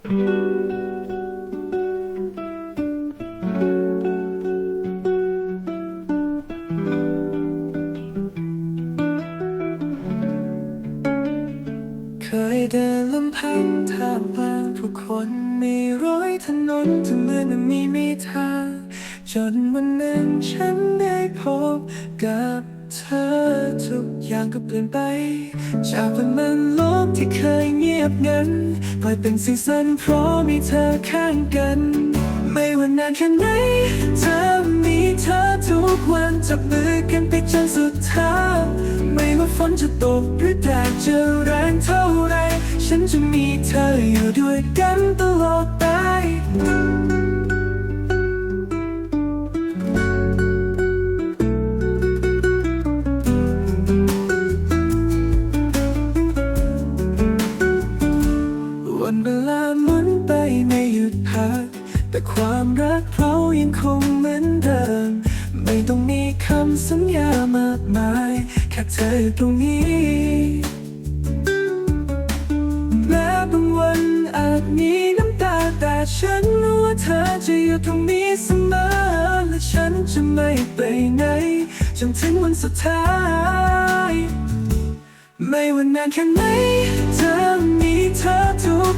เคยเดินลำพังทามกลางผู้คนมีร้อยถนนที่เมื่อนมีไม่ทาง จนวันหนึ่งฉันได้พบกับ ธอทุกอย่างก็เปลี่ยนไป จากวันมันโลกที่เคยเงียบงันกลายเป็นสีสันเพราะมีเธอข้างกัน ไม่ว่านานแค่ไหนเธอมีเธอทุกวันจับมือกันไปจนสุดทางไม่ว่าฝนจะตกหรือแดดจะแรงเท่าไร ฉันจะมีเธออยู่ด้วยกันตลอดไป แต่ความรักเรายังคงเหมือนเดิม ไม่ต้องมีคำสัญญามากมาย แค่เธออยู่ตรงนี้ แม้บางวันอาจมีน้ำตาแต่ฉันรู้ว่าเธอจะอยู่ตรงนี้เสมอ และฉันจะไม่ไปไหนจนถึงวันสุดท้าย ไม่ว่านานแค่ไหน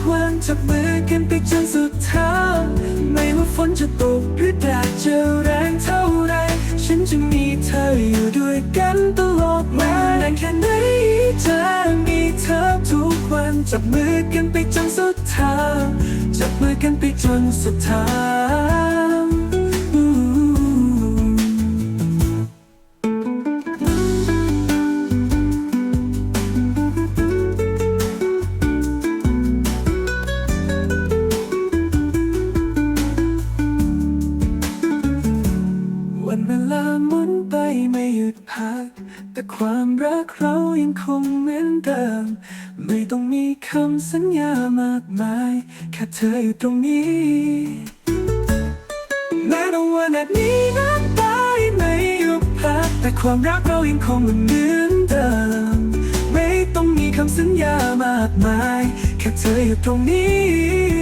ทุกวันจับมือกันไปจนสุดทางไม่ว่าฝนจะตกหรือแดดจะแรงเท่าไร ฉันจะมีเธออยู่ด้วยกันตลอดมานานแค่ไหนเธอมีเธอทุกวันจับมือกันไปจนสุดทางจับมือกันไปจนสุดทาง วันเวลาหมุนไปไม่หยุดพัก แต่ความรักเรายังคงเหมือนเดิม ไม่ต้องมีคำสัญญามากมาย แค่เธออยู่ตรงนี้แม้ในวันนี้น้ำตาไม่หยุดพัก แต่ความรักเรายังคงเหมือนเดิม ไม่ต้องมีคำสัญญามากมาย แค่เธออยู่ตรงนี้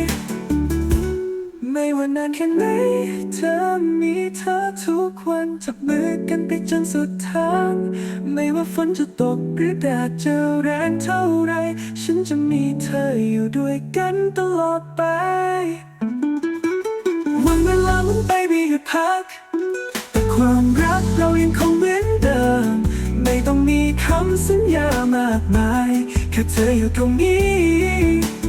ไม่ว่านานแค่ไหนเธอมีเธอทุกวันจับมือกันไปจนสุดทาง ไม่ว่าฝนจะตกหรือแดดจะแรงเท่าไร ฉันจะมีเธออยู่ด้วยกันตลอดไป วันเวลามุนไปไม่หยุดพัก แต่ความรักเรายังคงเหมือนเดิม ไม่ต้องมีคำสัญญามากมาย แค่เธออยู่ตรงนี้